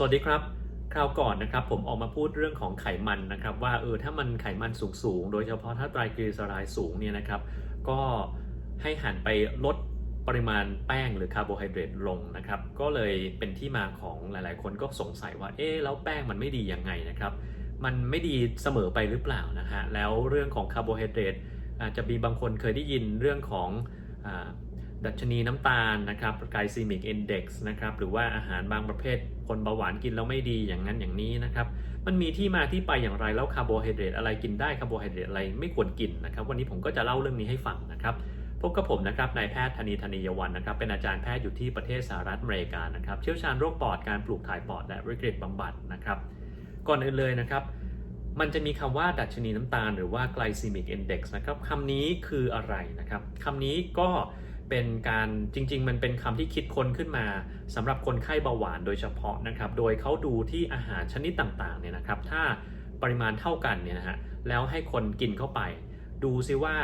สวัสดีครับ คราวก่อนนะครับผมออกมาพูดเรื่องของไขมันนะครับ ว่าเออถ้ามันไขมันสูงสูงโดยเฉพาะถ้าไตรกลีเซอไรด์สูงเนี่ยนะครับ ก็ให้หันไปลดปริมาณแป้งหรือคาร์โบไฮเดรตลงนะครับ ก็เลยเป็นที่มาของหลาย ๆ คนก็สงสัยว่าเอ๊ะแล้วแป้งมันไม่ดียังไงนะครับ มันไม่ดีเสมอไปหรือเปล่านะฮะแล้วเรื่องของคาร์โบไฮเดรตอาจจะมีบางคนเคยได้ยินเรื่องของอา ดัชนีน้ำตาลนะครับ glycemic index นะครับ หรือว่าอาหารบางประเภท คนเบาหวานกินแล้วไม่ดีอย่างนั้นอย่างนี้นะครับ มันมีที่มาที่ไปอย่างไรแล้วคาร์โบไฮเดรตอะไรกินได้คาร์โบไฮเดรตอะไรไม่ควรกินนะครับ วันนี้ผมก็จะเล่าเรื่องนี้ให้ฟังนะครับพบกับผมนะครับนายแพทย์ธนีธนียวันนะครับ เป็นอาจารย์แพทย์อยู่ที่ประเทศสหรัฐอเมริกานะครับ เชี่ยวชาญโรคปอดการปลูกถ่ายปอดและวิกฤตบำบัดนะครับ ก่อนอื่นเลยนะครับ มันจะมีคำว่าดัชนีน้ำตาล หรือว่า glycemic index นะครับคำนี้คืออะไรนะครับคำนี้ก็เเป็นการจริง ๆ มันเป็นคำที่คิดค้นขึ้นมาสำหรับคนไข้เบาหวานโดยเฉพาะนะครับ โดยเขาดูที่อาหารชนิดต่างๆเนี่ยนะครับ ถ้าปริมาณเท่ากันเนี่ยนะฮะแล้วให้คนกินเข้าไป ดูซิว่า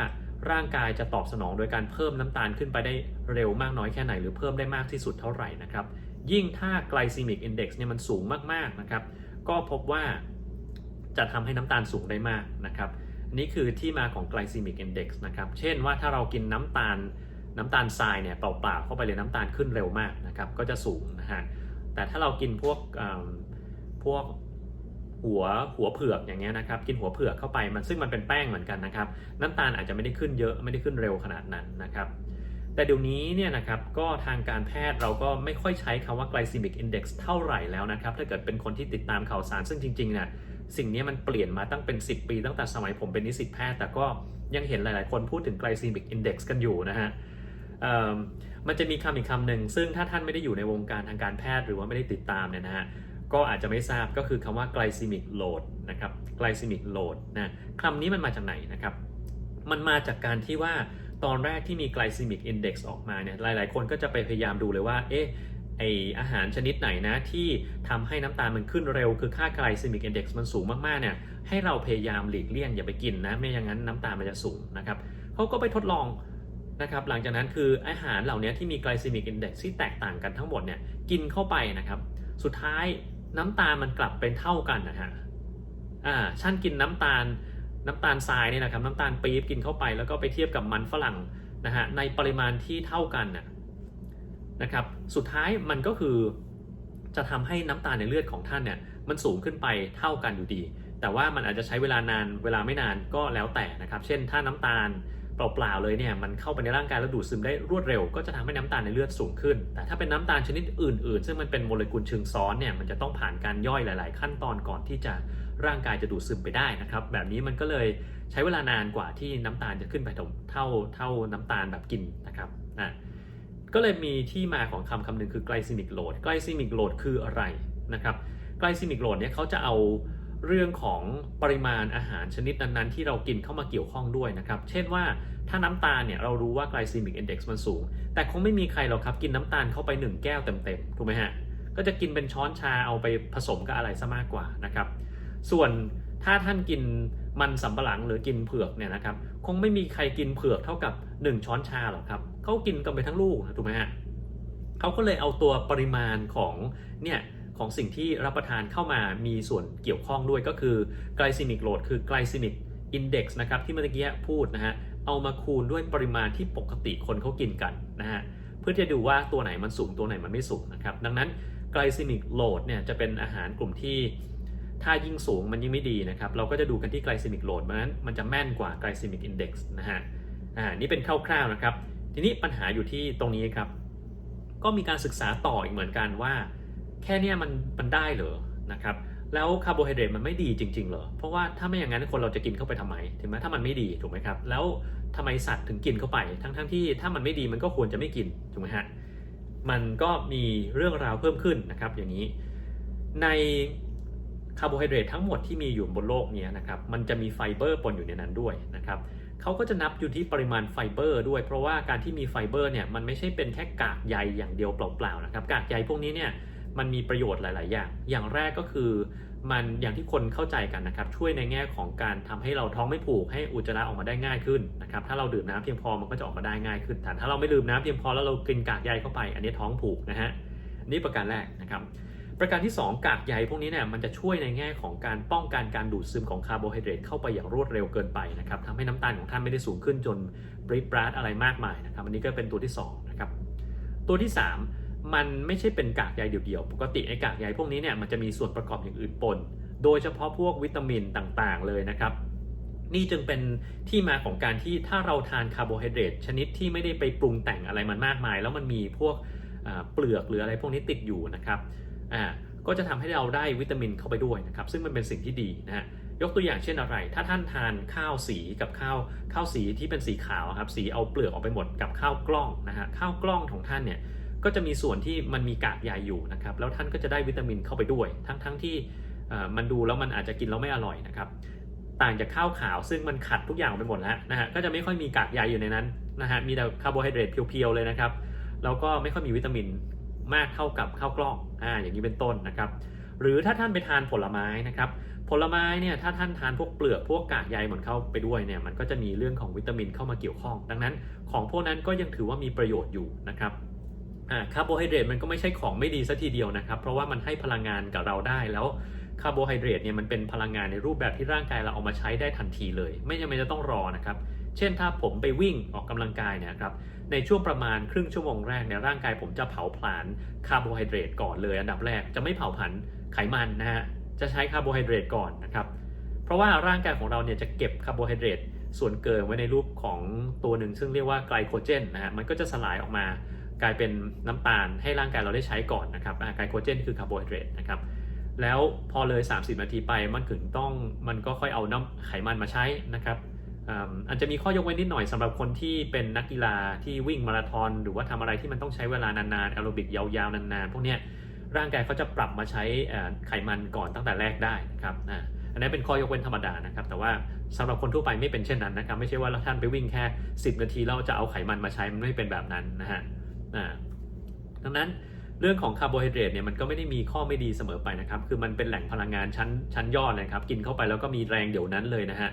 ร่างกายจะตอบสนองโดยการเพิ่มน้ำตาลขึ้นไปได้เร็วมากน้อยแค่ไหน หรือเพิ่มได้มากที่สุดเท่าไหร่นะครับ ยิ่งถ้า glycemic index เนี่ยมันสูงมากๆนะครับ ก็พบว่าจะทำให้น้ำตาลสูงได้มากนะครับนนี่คือที่มาของ glycemic index นะครับ เช่นว่าถ้าเรากินน้ำตาล น้ำตาลทรายเนี่ยเปล่าๆเข้าไปเลยน้ำตาลขึ้นเร็วมากนะครับก็จะสูงนะฮะแต่ถ้าเรากินพวกพวกหัวหัวเผือกอย่างเงี้ยนะครับกินหัวเผือกเข้าไปมันซึ่งมันเป็นแป้งเหมือนกันนะครับน้ำตาลอาจจะไม่ได้ขึ้นเยอะไม่ได้ขึ้นเร็วขนาดนั้นนะครับแต่เดี๋ยวนี้เนี่ยนะครับก็ทางการแพทย์เราก็ไม่ค่อยใช้คำว่า glycemic index เท่าไหร่แล้วนะครับถ้าเกิดเป็นคนที่ติดตามข่าวสารซึ่งจริงๆเนี่ยสิ่งนี้มันเปลี่ยนมาตั้งเป็น 10 ปี ตั้งแต่สมัยผมเป็นนิสิตแพทย์ แต่ก็ยังเห็นหลายๆ คนพูดถึง glycemic index กันอยู่นะฮะ มันจะมีคำอีกคำหนึ่งซึ่งถ้าท่านไม่ได้อยู่ในวงการทางการแพทย์หรือว่าไม่ได้ติดตามเนี่ยนะฮะก็อาจจะไม่ทราบก็คือคำว่า glycemic load นะครับ glycemic load นะคำนี้มันมาจากไหนนะครับ มันมาจากการที่ว่าตอนแรกที่มี glycemic index ออกมาเนี่ยหลาย ๆ คนก็จะไปพยายามดูเลยว่า เอ๊ะไออาหารชนิดไหนนะที่ทำให้น้ำตาลมันขึ้นเร็ว คือค่า glycemic index มันสูงมากๆเนี่ยให้เราพยายามหลีกเลี่ยงอย่าไปกินนะ ไม่อย่างนั้นน้ำตาลมันจะสูงนะครับเขาก็ไปทดลอง นะครับหลังจากนั้นคืออาหารเหล่านี้ที่มี glycemic index ที่แตกต่างกันทั้งหมดเนี่ยกินเข้าไปนะครับ สุดท้ายน้ำตาลมันกลับเป็นเท่ากันนะฮะอ่าช่างกินน้ำตาลน้ำตาลทรายเนี่ยนะครับน้ำตาลปี๊บกินเข้าไปแล้วก็ไปเทียบกับมันฝรั่งนะฮะในปริมาณที่เท่ากันนะนะครับสุดท้ายมันก็คือจะทำให้น้ำตาลในเลือดของท่านเนี่ยมันสูงขึ้นไปเท่ากันอยู่ดี แต่ว่ามันอาจจะใช้เวลานานเวลาไม่นานก็แล้วแต่นะครับ เช่นถ้าน้ำตาล เปล่าๆเลยเนี่ยมันเข้าไปในร่างกายแล้วดูดซึมได้รวดเร็ว ก็จะทำให้น้ำตาลในเลือดสูงขึ้น แต่ถ้าเป็นน้ำตาลชนิดอื่น ๆ ซึ่งมันเป็นโมเลกุลเชิงซ้อนเนี่ยมันจะต้องผ่านการย่อยหลาย ๆ ขั้นตอนก่อนที่จะร่างกายจะดูดซึมไปได้นะครับ แบบนี้มันก็เลยใช้เวลานานกว่าที่น้ำตาลจะขึ้นไปเท่าเท่าเท่าน้ำตาลแบบกินนะครับนะก็เลยมีที่มาของคำคำหนึ่งคือ glycemic load glycemic load คืออะไรนะครับ glycemic load เนี่ยเขาจะเอา เรื่องของปริมาณอาหารชนิดนั้นๆ ที่เรากินเข้ามาเกี่ยวข้องด้วยนะครับ เช่นว่าถ้าน้ำตาลเนี่ยเรารู้ว่า glycemic index มันสูง แต่คงไม่มีใครหรอกครับกินน้ำตาลเข้าไป 1 แก้วเต็มๆ ถูกไหมฮะ ก็จะกินเป็นช้อนชาเอาไปผสมกับอะไรซะมากกว่านะครับ ส่วนถ้าท่านกินมันสำปะหลังหรือกินเผือกเนี่ยนะครับคงไม่มีใครกินเผือกเท่ากับ 1 ช้อนชาหรอกครับเขากินกันไปทั้งลูกถูกไหมฮะเขาก็เลยเอาตัวปริมาณของเนี่ย ของสิ่งที่รับประทานเข้ามามีส่วนเกี่ยวข้องด้วยก็คือ glycemic load คือ glycemic index นะครับที่เมื่อกี้พูดนะฮะเอามาคูณด้วยปริมาณที่ปกติคนเขากินกันนะฮะเพื่อจะดูว่าตัวไหนมันสูงตัวไหนมันไม่สูงนะครับดังนั้น glycemic load เนี่ยจะเป็นอาหารกลุ่มที่ถ้ายิ่งสูงมันยิ่งไม่ดีนะครับ เราก็จะดูกันที่ glycemic load เพราะฉะนั้นมันจะแม่นกว่า glycemic index นะฮะอ่านี่เป็นคร่าวๆนะครับ ทีนี้ปัญหาอยู่ที่ตรงนี้ครับ ก็มีการศึกษาต่ออีกเหมือนกันว่า แค่เนี้ยมันมันได้เหรอนะครับแล้วคาร์โบไฮเดรตมันไม่ดีจริงๆเหรอ เพราะว่าถ้าไม่อย่างนั้นคนเราจะกินเข้าไปทำไมถึงแม้ถ้ามันไม่ดีถูกไหมครับ แล้วทำไมสัตว์ถึงกินเข้าไป ทั้งๆที่ถ้ามันไม่ดีมันก็ควรจะไม่กินถูกไหมฮะ มันก็มีเรื่องราวเพิ่มขึ้นนะครับ อย่างนี้ ในคาร์โบไฮเดรตทั้งหมดที่มีอยู่บนโลกนี้นะครับ มันจะมีไฟเบอร์ปนอยู่ในนั้นด้วยนะครับเขาก็จะนับอยู่ที่ปริมาณไฟเบอร์ด้วย เพราะว่าการที่มีไฟเบอร์เนี่ยมันไม่ใช่เป็นแค่กากใยอย่างเดียวเปล่าๆนะครับ กากใยพวกนี้เนี่ย มันมีประโยชน์หลาย ๆ อย่าง อย่างแรกก็คือมันอย่างที่คนเข้าใจกันนะครับช่วยในแง่ของการทำให้เราท้องไม่ผูกให้อุจจาระออกมาได้ง่ายขึ้นนะครับถ้าเราดื่มน้ำเพียงพอมันก็จะออกมาได้ง่ายขึ้นแต่ถ้าเราไม่ดื่มน้ำเพียงพอแล้วเรากินกากใยเข้าไป อันนี้ท้องผูกนะฮะนี่ประการแรกนะครับประการที่ 2 กากใยพวกนี้เนี่ยมันจะช่วยในแง่ของการป้องกันการดูดซึมของคาร์โบไฮเดรตเข้าไปอย่างรวดเร็วเกินไปนะครับทำให้น้ำตาลของท่านไม่ได้สูงขึ้นจนบริบรัดอะไรมากมายนะครับอันนี้ก็เป็นตัวที่2นะครับตัวที่ 3 มันไม่ใช่เป็นกากใยเดี่ยวๆ ปกติไอ้กากใยพวกนี้เนี่ยมันจะมีส่วนประกอบอย่างอื่นปน โดยเฉพาะพวกวิตามินต่างๆ เลยนะครับ นี่จึงเป็นที่มาของการที่ถ้าเราทานคาร์โบไฮเดรตชนิดที่ไม่ได้ไปปรุงแต่งอะไรมันมากมาย แล้วมันมีพวกเปลือกหรืออะไรพวกนี้ติดอยู่นะครับอ่าก็จะทำให้เราได้วิตามินเข้าไปด้วยนะครับ ซึ่งมันเป็นสิ่งที่ดีนะฮะยกตัวอย่างเช่นอะไร ถ้าท่านทานข้าวสีกับข้าวข้าวสีที่เป็นสีขาวครับ สีเอาเปลือกออกไปหมดกับข้าวกล้องนะฮะ ข้าวกล้องของท่านเนี่ย ก็จะมีส่วนที่มันมีกากใยอยู่นะครับแล้วท่านก็จะได้วิตามินเข้าไปด้วย ทั้งทั้งที่มันดูแล้วมันอาจจะกินแล้วไม่อร่อยนะครับต่างจากข้าวขาวซึ่งมันขัดทุกอย่างไปหมดแล้วนะฮะก็จะไม่ค่อยมีกากใยอยู่ในนั้นนะฮะมีแต่คาร์โบไฮเดรตเพียวๆเลยนะครับแล้วก็ไม่ค่อยมีวิตามินมากเท่ากับข้าวกล้องอ่าอย่างนี้เป็นต้นนะครับหรือถ้าท่านไปทานผลไม้นะครับผลไม้เนี่ยถ้าท่านทานพวกเปลือกพวกกากใยหมดเข้าไปด้วยเนี่ยมันก็จะมีเรื่องของวิตามินเข้ามาเกี่ยวข้อง ดังนั้นของพวกนั้นก็ยังถือว่ามีประโยชน์อยู่นะครับ คาร์โบไฮเดรตมันก็ไม่ใช่ของไม่ดีซะทีเดียวนะครับ เพราะว่ามันให้พลังงานกับเราได้แล้วคาร์โบไฮเดรตเนี่ยมันเป็นพลังงานในรูปแบบที่ร่างกายเราเอามาใช้ได้ทันทีเลย ไม่จำเป็นจะต้องรอนะครับ เช่นถ้าผมไปวิ่งออกกำลังกายเนี่ยครับในช่วงประมาณครึ่งชั่วโมงแรกเนี่ยร่างกายผมจะเผาผลาญคาร์โบไฮเดรตก่อนเลยอันดับแรกจะไม่เผาผลาญไขมันนะฮะจะใช้คาร์โบไฮเดรตก่อนนะครับเพราะว่าร่างกายของเราเนี่ยจะเก็บคาร์โบไฮเดรตส่วนเกินไว้ในรูปของตัวหนึ่งซึ่งเรียกว่าไกลโคเจนนะฮะมันก็จะสลายออกมา กลายเป็นน้ำตาลให้ร่างกายเราได้ใช้ก่อนนะครับไกลโคเจนคือคาร์โบไฮเดรตนะครับแล้วพอเลย 30 นาทีไปมันถึงต้องมันก็ค่อยเอาน้ำไขมันมาใช้นะครับอ่าจจะมีข้อยกเว้นนิดหน่อยสำหรับคนที่เป็นนักกีฬาที่วิ่งมาราธอนหรือว่าทำอะไรที่มันต้องใช้เวลานานๆแอโรบิกยาวๆนานๆพวกเนี้ยร่างกายเขาจะปรับมาใช้ไขมันก่อนตั้งแต่แรกได้นะครับอันนี้เป็นข้อยกเว้นธรรมดานะครับแต่ว่าสำหรับคนทั่วไปไม่เป็นเช่นนั้นนะครับไม่ใช่ว่าท่านไปวิ่งแค่ 10 นาทีแล้วจะเอาไขมันมาใช้มันไม่เป็นแบบนั้นนะฮะ่าดังนั้นเรื่องของคาร์โบไฮเดรตเนี่ยมันก็ไม่ได้มีข้อไม่ดีเสมอไปนะครับ คือมันเป็นแหล่งพลังงานชั้นชั้นยอดเลยครับ กินเข้าไปแล้วก็มีแรงเดี๋ยวนั้นเลยนะฮะ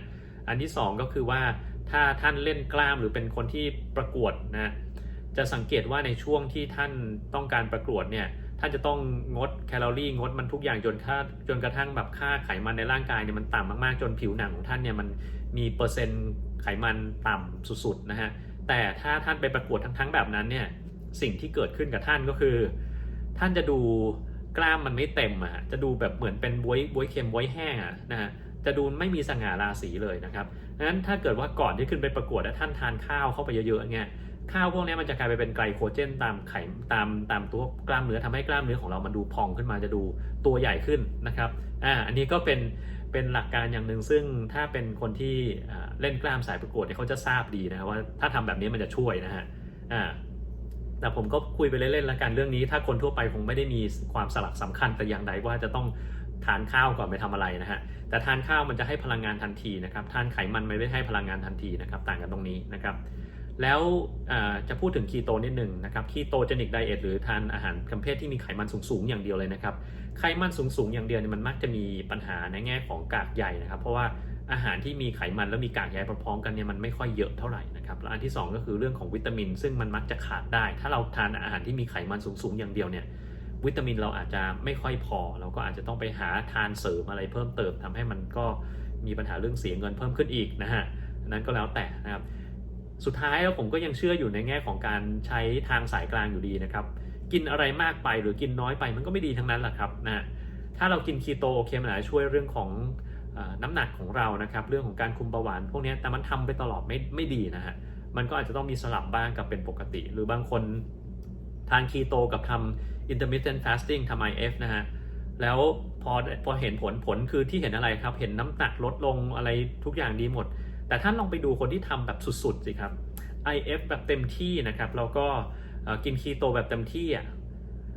อันที่ 2 ก็คือว่าถ้าท่านเล่นกล้ามหรือเป็นคนที่ประกวดนะ จะสังเกตว่าในช่วงที่ท่านต้องการประกวดเนี่ย ท่านจะต้องงดแคลอรี่งดมันทุกอย่างจนค่าจนกระทั่งแบบค่าไขมันในร่างกายเนี่ยมันต่ำมากๆ จนผิวหนังของท่านเนี่ยมันมีเปอร์เซ็นต์ไขมันต่ำสุดๆนะฮะ แต่ถ้าท่านไปประกวดทั้งๆแบบนั้นเนี่ย สิ่งที่เกิดขึ้นกับท่านก็คือ ท่านจะดูกล้ามมันไม่เต็มอะจะดูแบบเหมือนเป็นบวยบวยเค็มบวยแห้งอะนะฮะจะดูไม่มีสง่าราศีเลยนะครับดังนั้นถ้าเกิดว่าก่อนที่ขึ้นไปประกวดแล้วท่านทานข้าวเข้าไปเยอะๆเงี้ยข้าวพวกนี้มันจะกลายไปเป็นไกลโคเจนตามไขตามตามตัวกล้ามเนื้อทำให้กล้ามเนื้อของเรามันดูพองขึ้นมาจะดูตัวใหญ่ขึ้นนะครับอ่าอันนี้ก็เป็นเป็นหลักการอย่างหนึ่งซึ่งถ้าเป็นคนที่เล่นกล้ามสายประกวดเนี่ยเขาจะทราบดีนะว่าถ้าทำแบบนี้มันจะช่วยนะฮะอ่า แต่ผมก็คุยไปเล่นๆแล้วกันเรื่องนี้ ถ้าคนทั่วไปคงไม่ได้มีความสลักสำคัญแต่อย่างใดว่าจะต้องทานข้าวก่อนไปทำอะไรนะฮะ แต่ทานข้าวมันจะให้พลังงานทันทีนะครับ ทานไขมันไม่ได้ให้พลังงานทันทีนะครับ ต่างกันตรงนี้นะครับ แล้วจะพูดถึงคีโตนิดหนึ่งนะครับ คีโตเจนิกไดเอทหรือทานอาหารประเภทที่มีไขมันสูงๆอย่างเดียวเลยนะครับ ไขมันสูงๆอย่างเดียวเนี่ยมันมักจะมีปัญหาในแง่ของกากใยนะครับ เพราะว่า อาหารที่มีไขมันแล้วมีกากใยพร้อมกันเนี่ยมันไม่ค่อยเยอะเท่าไหร่นะครับแล้วอันที่สองก็คือเรื่องของวิตามิน ซึ่งมันมักจะขาดได้ ถ้าเราทานอาหารที่มีไขมันสูงๆอย่างเดียวเนี่ยวิตามินเราอาจจะไม่ค่อยพอ เราก็อาจจะต้องไปหาทานเสริมอะไรเพิ่มเติมทำให้มันก็มีปัญหาเรื่องเสียเงินเพิ่มขึ้นอีกนะฮะนั้นก็แล้วแต่นะครับสุดท้ายแล้วผมก็ยังเชื่ออยู่ในแง่ของการใช้ทางสายกลางอยู่ดีนะครับกินอะไรมากไปหรือกินน้อยไปมันก็ไม่ดีทั้งนั้นแหละครับนะถ้าเรากินคีโตโอเคมันอาจจะช่วยเรื่องของ น้ำหนักของเรานะครับเรื่องของการคุมเบาหวานพวกนี้แต่มันทำไปตลอดไม่ไม่ดีนะฮะมันก็อาจจะต้องมีสลับบ้างกับเป็นปกติ หรือบางคนทานคีโตกับทำ intermittent fasting ทำ IF นะฮะแล้วพอพอเห็นผลผลคือที่เห็นอะไรครับ เห็นน้ำหนักลดลงอะไรทุกอย่างดีหมด แต่ท่านลองไปดูคนที่ทำแบบสุดๆสิครับ IF แบบเต็มที่นะครับแล้วก็กินคีโตแบบเต็มที่อะ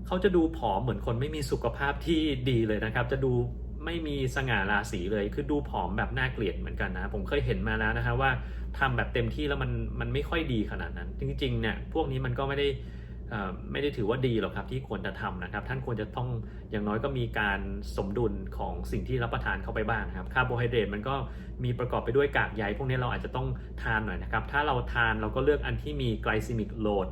เขาจะดูผอมเหมือนคนไม่มีสุขภาพที่ดีเลยนะครับ จะดู ไม่มีสง่าราศีเลย คือดูผอมแบบน่าเกลียดเหมือนกันนะ ผมเคยเห็นมาแล้วนะฮะว่าทำแบบเต็มที่แล้วมันมันไม่ค่อยดีขนาดนั้น จริงๆเนี่ยพวกนี้มันก็ไม่ได้อ่อไม่ได้ถือว่าดีหรอกครับที่ควรจะทำนะครับ ท่านควรจะต้องอย่างน้อยก็มีการสมดุลของสิ่งที่รับประทานเข้าไปบ้างนครับคาร์โบไฮเดรตมันก็มีประกอบไปด้วยกากใยพวกนี้เราอาจจะต้องทานหน่อยนะครับ ถ้าเราทานเราก็เลือกอันที่มีไกลซิมิกโหลด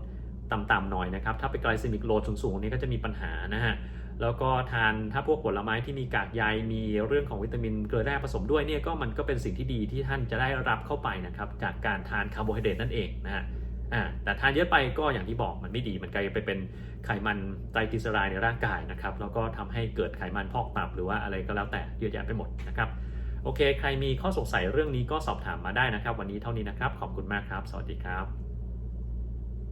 ต่ำๆหน่อยนะครับ ถ้าไปไกลซิมิกโหลดสูงๆนี่ก็จะมีปัญหานะฮะ แล้วก็ทานถ้าพวกผลไม้ที่มีกากใยมีเรื่องของวิตามินเกลือแร่ผสมด้วยเนี่ยก็มันก็เป็นสิ่งที่ดีที่ท่านจะได้รับเข้าไปนะครับจากการทานคาร์โบไฮเดรตนั่นเองนะฮะอ่าแต่ทานเยอะไปก็อย่างที่บอกมันไม่ดีมันกลายไปเป็นไขมันไตรกลีเซอไรด์ในร่างกายนะครับแล้วก็ทำให้เกิดไขมันพอกตับหรือว่าอะไรก็แล้วแต่เยอะแยะไปหมดนะครับโอเค ใครมีข้อสงสัยเรื่องนี้ก็สอบถามมาได้นะครับ วันนี้เท่านี้นะครับ ขอบคุณมากครับ สวัสดีครับ